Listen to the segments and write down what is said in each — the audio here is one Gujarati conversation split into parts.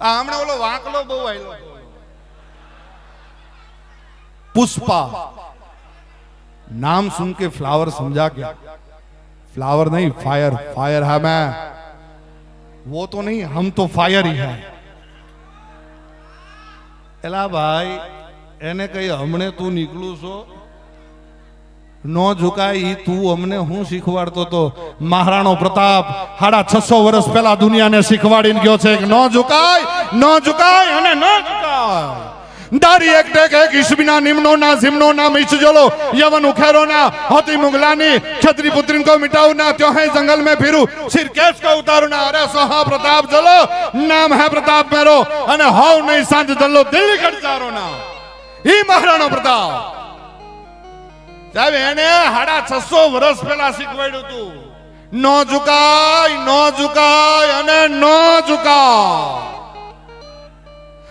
આ હમણાં ઓલો વાંકલો બહુ આયલો पुष्पा नाम सुन के फ्लावर समझा क्या फ्लावर नहीं फायर फायर है मैं वो तो नहीं हम तो फायर ही है એલા ભાઈ એને કઈ હમણે તું નીકળું છો નો ઝુકાય, તું અમને હું શીખવાડતો તો? મહારાણો પ્રતાપ સાડા છસો વર્ષ પહેલા દુનિયાને શીખવાડીને ગયો છે નો ઝુકાય નો ઝુકાય અને નો ઝુકાય. દારી એક ટેક એક ઉખેરો ના, હતી મુગલાની, છત્રી કો મિટાઉ ના, ત્યો હે જંગલ મે ફિરુ. સિરકેશ કો ઉતારુ ના, અરે સોહા પ્રતાપ જલો, નામ હે પ્રતાપ મેરો, અને હોવ નહીં સાંજ જલો દિલ્હી કટ જારો ના. ઈ મહારાણો પ્રતાપ. સાહેબ, એને સાડા છસો વર્ષ પહેલા શીખવાડ્યું હતું નો ઝુકાય નો ઝુકાય અને નો ઝુકાય.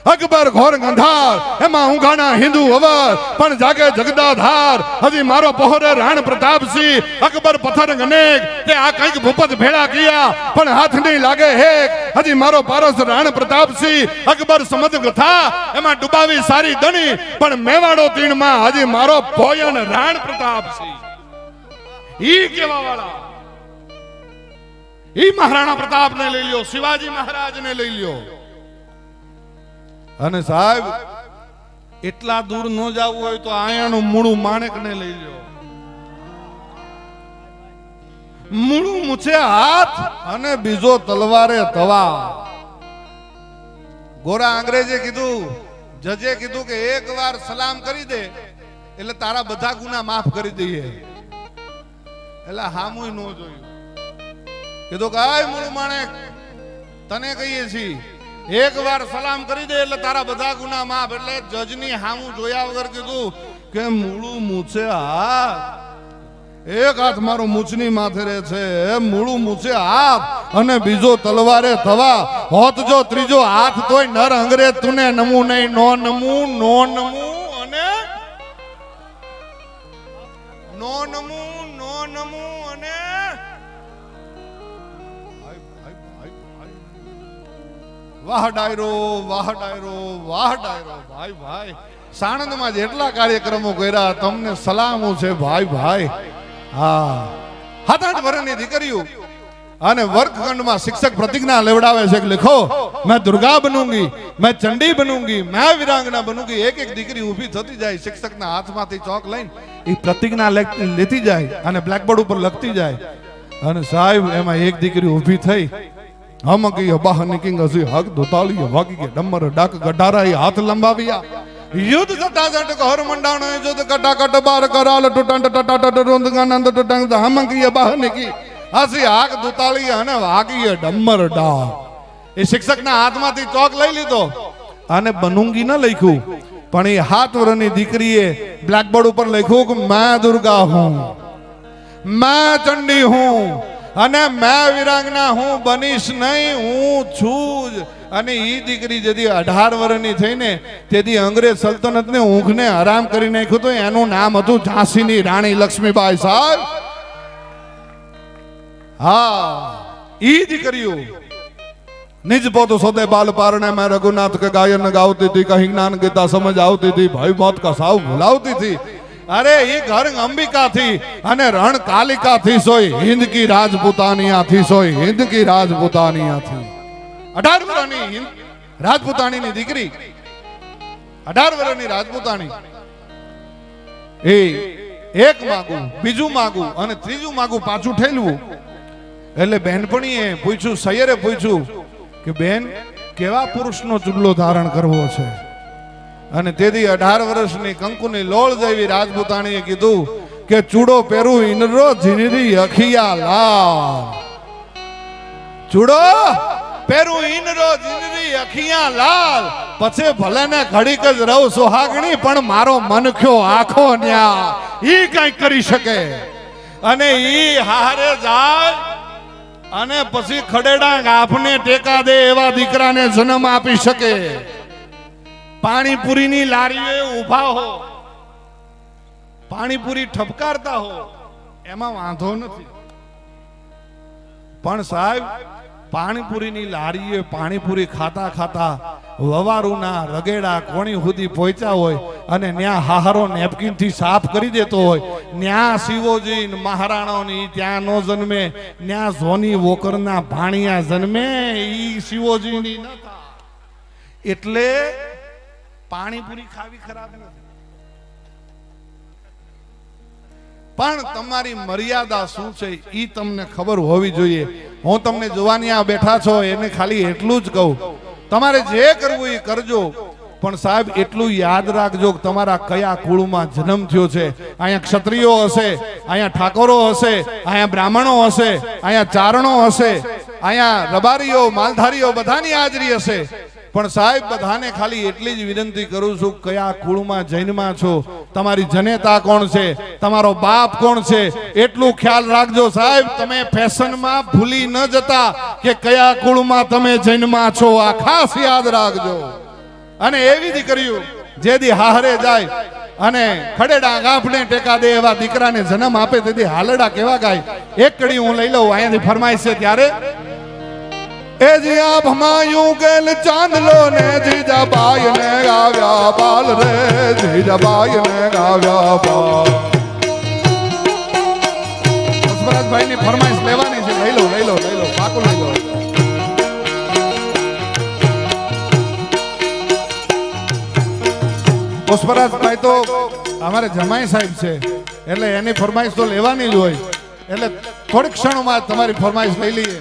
અકબર ઘોર ગંધાર. એમાં ઊંઘાણા હિન્દુ અવર, પણ જાગે જગદાધાર. હજી મારો પહોરે રાણ પ્રતાપસિંહ. અકબર પથર અનેક. કે આ કંઈક ભૂપત ભેળા ગયા પણ હાથ નહીં લાગે હેક હજી મારો પારસ રાણ પ્રતાપસિંહ. અકબર સમજ કથા એમાં ડુબાવી સારી દણી. પણ મેવાડો તીણમાં હજી મારો ભોયન રાણ પ્રતાપસિંહ. ઈ કેવા વાળા ઈ મહારાણા પ્રતાપને લઈ લ્યો, શિવાજી મહારાજને લઈ લ્યો. અને સાહેબ, એટલા દૂર ન જવું હોય તો આયાનું મૂળું માણેકને લઈ લો મૂળું મૂછે હાથ અને બીજો તલવારે તવા. ગોરા અંગ્રેજે કીધું, જજે કીધું કે એક વાર સલામ કરી દે, એટલે તારા બધા ગુના માફ કરી દઈએ. એટલે હામુય ન જોયું. કીધું કે, આય મૂળું માણેક, તને કહીએ છીએ એક વાર સલામ કરી દે એટલે તારા બધા ગુના માફ. એટલે જજની હામું જોયા વગર કીધું કે મૂળું મૂછે હા એક હાથ મારો મૂછની માથે રહે છે. મૂળું મૂછે હાથ. અને બીજો તલવારે થવા હોત જો ત્રીજો હાથ તોય નર અંગ્રેજ તુને નમું નહીં. નો નમું નો નમું અને નો નમું નો નમું. વાહ ડાયરો વાહ ડાયરો વાહ ડાયરો ભાઈ ભાઈ, સાણંદમાં જેટલા કાર્યક્રમો કર્યા, તમને સલામો છે, ભાઈ ભાઈ. હા. હાથ આઠ વર્ષની દીકરીઓ. અને વર્ગખંડમાં શિક્ષક પ્રતિજ્ઞા લેવડાવે છે કે લખો, મેં દુર્ગા બનૂંગી, મેં ચંડી બનૂંગી, મેં વિરાંગના બનૂંગી. એક એક દીકરી ઊભી થતી જાય, શિક્ષકના હાથમાંથી ચોક લઈને એ પ્રતિજ્ઞા લેતી જાય અને બ્લેકબોર્ડ ઉપર લખતી જાય. અને સાહેબ, એમાં એક દીકરી ઊભી થઈ. હમ ગઈ અબાહ નિકિંગ હજી હક દોતાલી વાગી ગયા ડમર ડાક ગઢારા એ હાથ લંબાવ્યા. યુદ્ધ જટા જટ ઘર મંડાણો યુદ્ધ કટા કટ બાર કરાલ ટુટંટ ટટા ટટ રોંદ ગાનંદ ટટંગ. હમ ગઈ નિકી. હસી હાક દુતાળી અને વાગી ડમર ડાક. એ શિક્ષકના હાથમાંથી ચોક લઈ લીધો. અને બનુંગી ન લખ્યું, પણ એ હાથ વરની દીકરીએ બ્લેકબોર્ડ ઉપર લખ્યું કે, મા દુર્ગા હું. મા ચંડી હું. અને મેં વિરાંગના હું બનીશ નહીં, હું છું અને એ દીકરી જેથી અઢાર વર્ષની થઈને તેથી અંગ્રેજ સલ્તનતને ઊંઘને આરામ કરી નાખ્યું તો એનું નામ હતું ઝાંસીની રાણી લક્ષ્મીબાઈ સાહેબ. હા એ દીકરીઓ. નિજ પોત સોદે બાલ પારણે મેં રઘુનાથ કે ગાયન ગાવતી હતી કહી જ્ઞાન ગીતા સમજ આવતી હતી, ભય મોત કસાવ ભૂલાવતી હતી. અરે એ ઘર અંબિકા થી અને રણ કાલિકા થી સોય હિન્દ કી રાજપૂતાનિયા થી સોય હિન્દ કી રાજપૂતાનિયા થી અઢાર વર્ષની રાજપૂતાણી રાજપૂતાણીની દીકરી, અઢાર વર્ષની રાજપૂતાણી એ એક માગું, બીજું માગું અને ત્રીજું માગું પાછું ઠેલવું. એટલે બેનપણીએ પૂછ્યું, સૈયરે પૂછ્યું કે, બેન, કેવા પુરુષનો ચૂડલો ધારણ કરવો છે? અને તેથી અઢાર વર્ષની કંકુની લોળ જેવી રાજપૂતાણીએ કીધું કે ચૂડો પહેરું ઇનરો જીનરી અખિયા લાલ. ચૂડો પહેરું ઇનરો જીનરી અખિયા લાલ. પછી ભલે ને ઘડીક જ રહું સુહાગણી, પણ મારો મનખ્યો આખો ન્યા. ઈ કઈ કરી શકે. અને ઈ હારે જાય, અને પછી ખડેડા ગાફને ટેકા દે એવા દીકરાને જન્મ આપી શકે. પાણીપુરીની લારીએ ઊભા હો. પાણીપુરી ઠપકારતા હો. એમાં વાંધો નથી. પણ સાહેબ, પાણીપુરીની લારીએ પાણીપુરી ખાતા ખાતા વવારુના રગેડા કોણી સુધી પહોંચ્યા હોય અને ન્યા હાહારો નેપકિનથી સાફ કરી દેતો હોય. ન્યા શિવોજી મહારાણોની ત્યાં નો જન્મે, ન્યા ઝોની વોકરના ભાણિયા જન્મે, ઈ શિવોજીની નતા એટલે પાણીપુરી ખાવી ખરાબ નથી. પણ તમારી મર્યાદા શું છે એ તમને ખબર હોવી જોઈએ. હું તમને જોવાની આ બેઠા છો, એને ખાલી એટલું જ કહું. તમારે જે કરવું એ કરજો. પણ સાહેબ, એટલું યાદ રાખજો કે તમારા કયા કુળમાં જન્મ થયો છે. અહીંયા ક્ષત્રિયો હશે, અહીંયા ઠાકોરો હશે, અહીંયા બ્રાહ્મણો હશે, અહીંયા ચારણો હશે, અહીંયા રબારીઓ, માલધારીઓ બધાની હાજરી હશે. પણ સાહેબ, બધાને ખાલી એટલી જ વિનંતી કરું છું, કયા કુળમાં જૈનમાં છો, તમારી જનેતા કોણ છે, તમારો બાપ કોણ છે, એટલું ખ્યાલ રાખજો સાહેબ, તમે ફેશનમાં ભૂલી ન જતા કે કયા કુળમાં તમે જૈનમાં છો, આ ખાસ યાદ રાખજો. અને એવી દીકરીઓ જેદી હાહરે જાય, અને ખડેડા ગાંફને ટેકા દે એવા દીકરાને જન્મ આપે તેથી હાલડા કેવા ગાય, એક કડી હું લઈ લઉં, અહીંયાથી ફરમાય છે ત્યારે એ ભમાયું ગેલ ચાંદલો ને જીજા બાઈ ને ગાવ્યા બાલ રે જીજા બાઈ ને ગાવ્યા બાલ. પુષ્પરાજભાઈ ની ફરમાઈશ લેવાની છે. લઈ લો લઈ લો લઈ લો, પાકું લઈ લો. પુષ્પરાજભાઈ તો અમારે જમાઈ સાહેબ છે, એટલે એની ફરમાઈશ તો લેવાની જ હોય. એટલે થોડીક ક્ષણોમાં તમારી ફરમાઈશ લઈ લઈએ.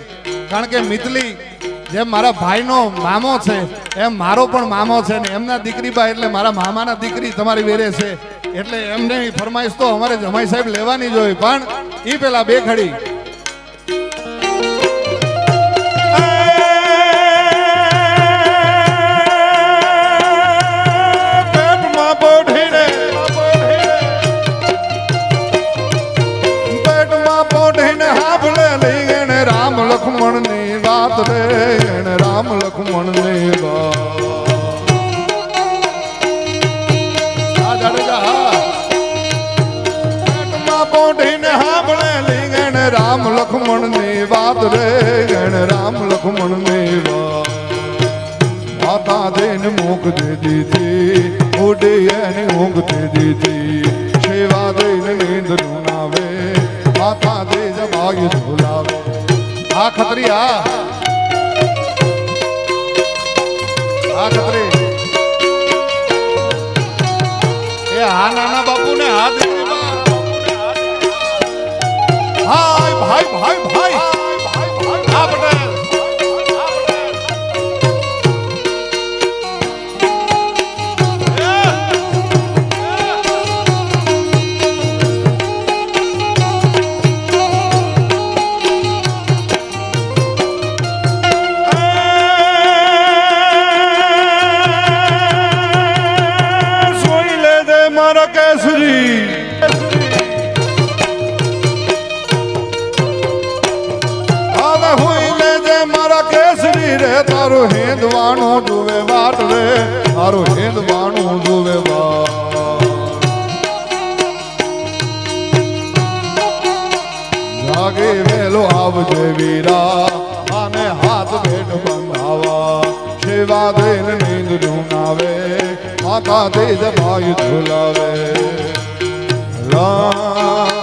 કારણ કે મિતલી જેમ મારા ભાઈનો મામો છે, એમ મારો પણ મામો છે ને એમના દીકરી બા એટલે મારા મામાના દીકરી તમારી વેરે છે. એટલે એમને ફરમાઈશ તો અમારે જમાઈ સાહેબ લેવાની જ પણ એ પેલા બે ખડી રે ગણે રામ લખમણ ને રામ લખમણની વાત રે. ગણ રામ લખમણની વાત માતા દેન મૂક દે દીધી ઉડે એને ઊંઘ દે દીધી. સેવા દેન નીંદ લુનાવે માતા દે જબાઈ ઝુલાવે આ ખતરી જાગે વેલો આવજે વીરા. અને હાથ ભેટ બંધાવા. સેવા દેન નીંદ ઢૂંઢાવે માતા તેજ ભાઈ ઝુલાવે. લા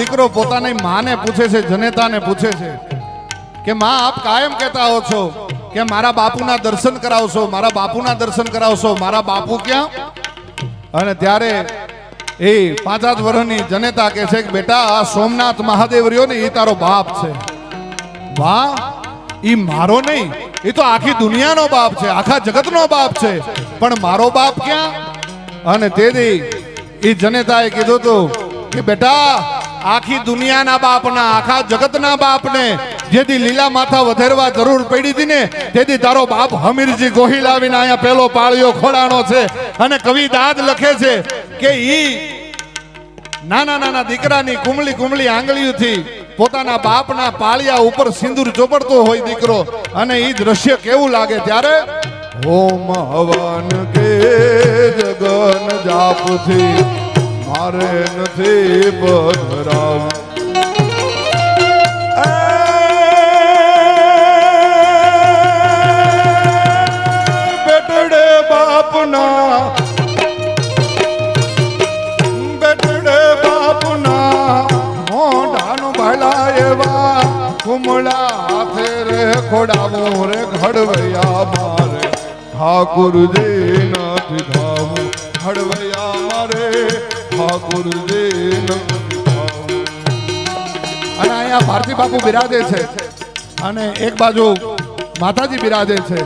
દીકરો પોતાની માને પૂછે છે, જનેતાને પૂછે છે કે માં, આપ કાયમ કહેતા હો છો કે મારા બાપુના દર્શન કરાવશો, મારા બાપુના દર્શન કરાવશો, મારા બાપુ ક્યાં? અને ત્યારે એ પાંચ આઠ વર્ષની જનેતા કહે છે કે, બેટા, આ સોમનાથ મહાદેવ રહ્યો ને એ તારો બાપ છે. વાહ એ મારો નહીં એ તો આખી દુનિયાનો બાપ છે, આખા જગતનો બાપ છે, પણ મારો બાપ ક્યાં? અને તેથી એ જનેતાએ કીધું હતું કે, બેટા આખી દુનિયાના બાપના, આખા જગતના બાપને જેથી લીલા માથા વધેરવા જરૂર પડી હતી ને, તેથી તારો બાપ હમીરજી ગોહિલ આવીને અહીંયા પેલો પાળિયો ખોડાણો છે અને કવિ દાદ લખે છે કે ઈ નાના નાના દીકરાની કુમળી કુમળી આંગળીઓથી પોતાના બાપના પાળિયા ઉપર સિંદૂર ચોપડતો હોય દીકરો. અને એ દ્રશ્ય કેવું લાગે ત્યારે? હોમ હવન કે જગન જાપથી મારે નથી પધરાવું બેટડે બાપના બેટડે બાપના, મોઢાનું ભલા એવા કુમળા હાથે રે ખોડાવું રે ઘડવૈયા મારે. ઠાકુરજી નથી ધાવું, ઘડવૈયા મારે. ધાવું અને અહીંયા ભારતી બાપુ બિરાજે છે. અને એક બાજુ માતાજી બિરાજે છે.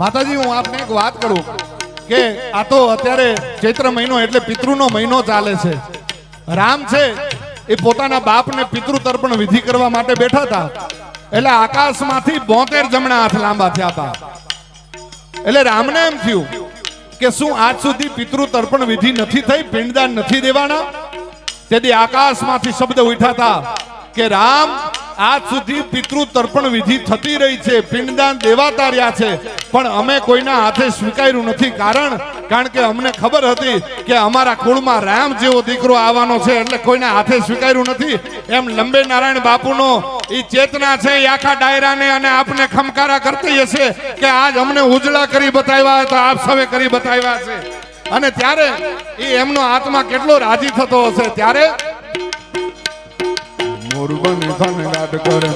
માતાજી, હું આપને એક વાત કરું કે આ તો અત્યારે ચૈત્ર મહિનો એટલે પિતૃનો મહિનો ચાલે છે. રામ છે એ પોતાના બાપને પિતૃ તર્પણ વિધિ કરવા માટે બેઠા હતા. એટલે આકાશમાંથી બોતેર જમણા હાથ લાંબા થયા હતા. એટલે રામને એમ થયું કે શું આજ સુધી પિતૃ તર્પણ વિધિ નથી થઈ? પિંડદાન નથી દેવાના? તેથી આકાશમાંથી શબ્દ ઉઠાતા કે, રામ, આજ સુધી પિતૃ તર્પણ વિધિ થતી રહી છે. પિંડદાન દેવાતા રહ્યા છે. પણ અમે કોઈના હાથે સ્વીકાર્યું નથી. કારણ કારણ કે અમને ખબર હતી કે અમારા કુળમાં રામ જેવો દીકરો આવવાનો છે, એટલે કોઈને હાથે સ્વીકાર્યું નથી. એમ લંબે નારાયણ બાપુનો એ ચેતના છે એ આખા ડાયરાને અને આપને ખમકારા કરતી હશે કે આજ અમને ઉજળા કરી બતાવ્યા તો આપ સવે કરી બતાવ્યા છે. અને ત્યારે એ એમનો આત્મા કેટલો રાજી થતો હશે? ત્યારે મોરબન ધન ગાટ કરે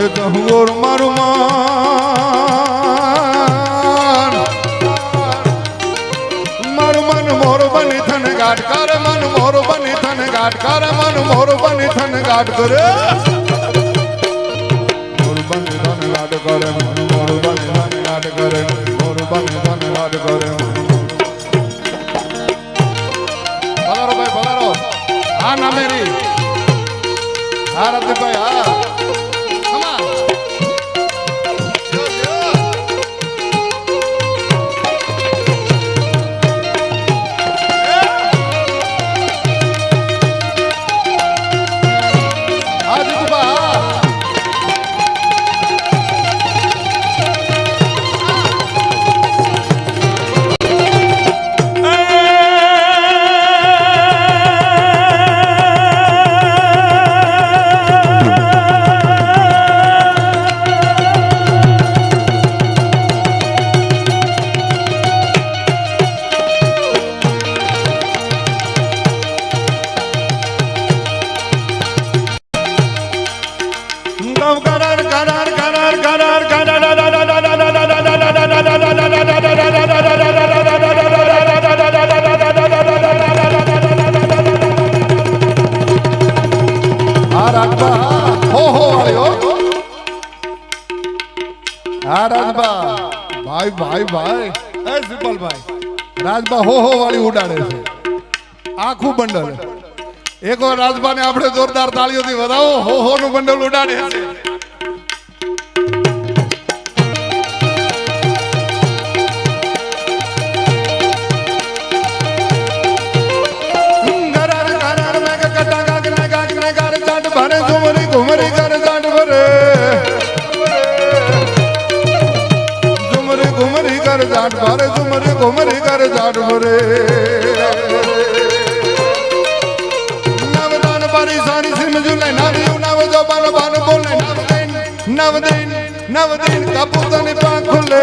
જરે કહુર મારું માન. મારું મન મોર બની થન ગાટ કર, મન મોર બની થન ગાટ કર, મન મોર બની થન ગાટ કરે. મોર બની થન ગાટ કરે મોર બની થન ગાટ કરે, મોર બની થન ગાટ કરે હા જીતુભા હા રાજબા હો હો વાળી ઉડાડે છે. આખું બંડલ એક વાર રાજભાને આપણે જોરદાર તાળીઓથી વધાવો, હો હો નું બંડલ ઉડાડે છે. ભરે નવદાન બારી સારી સિમ જુલે નારી નવ જો બાન બન બોલે. નવદીન નવદીન નવદીન કપૂતની પાંખ ખુલે.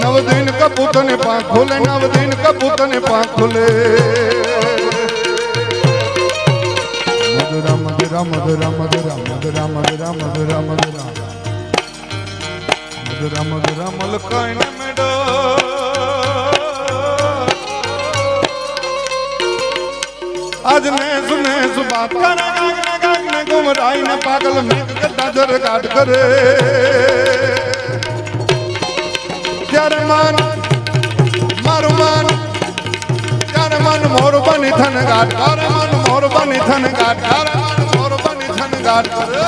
નવદીન કપૂતને પાંખ ખુલે, નવદીન કપૂતને પાંખ ખુલે. મધુરા મધુરા મધુરા મધુરા મધુરા મધુરા મધુરા મધુરા. મધુરા ગરમ મલકાઈને મેડો આજ ને સુને સુબા કરે ગાગ ને ગાગ ને ગુમરાઈ ને પાગલ મેઘ ગड्ढा જર ગાટ કરે. ત્યારે માન, મારું માન, ત્યારે મન મોર બની થન ગાટ કરે. મન મોર બની થન ગાટ કરે. મન મોર બની થન ગાટ કરે.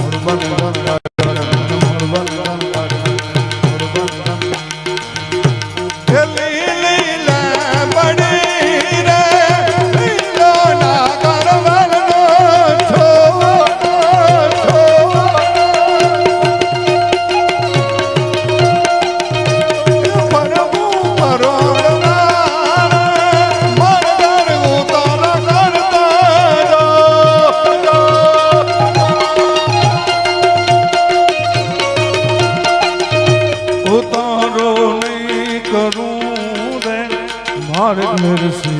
મોર બની নরসি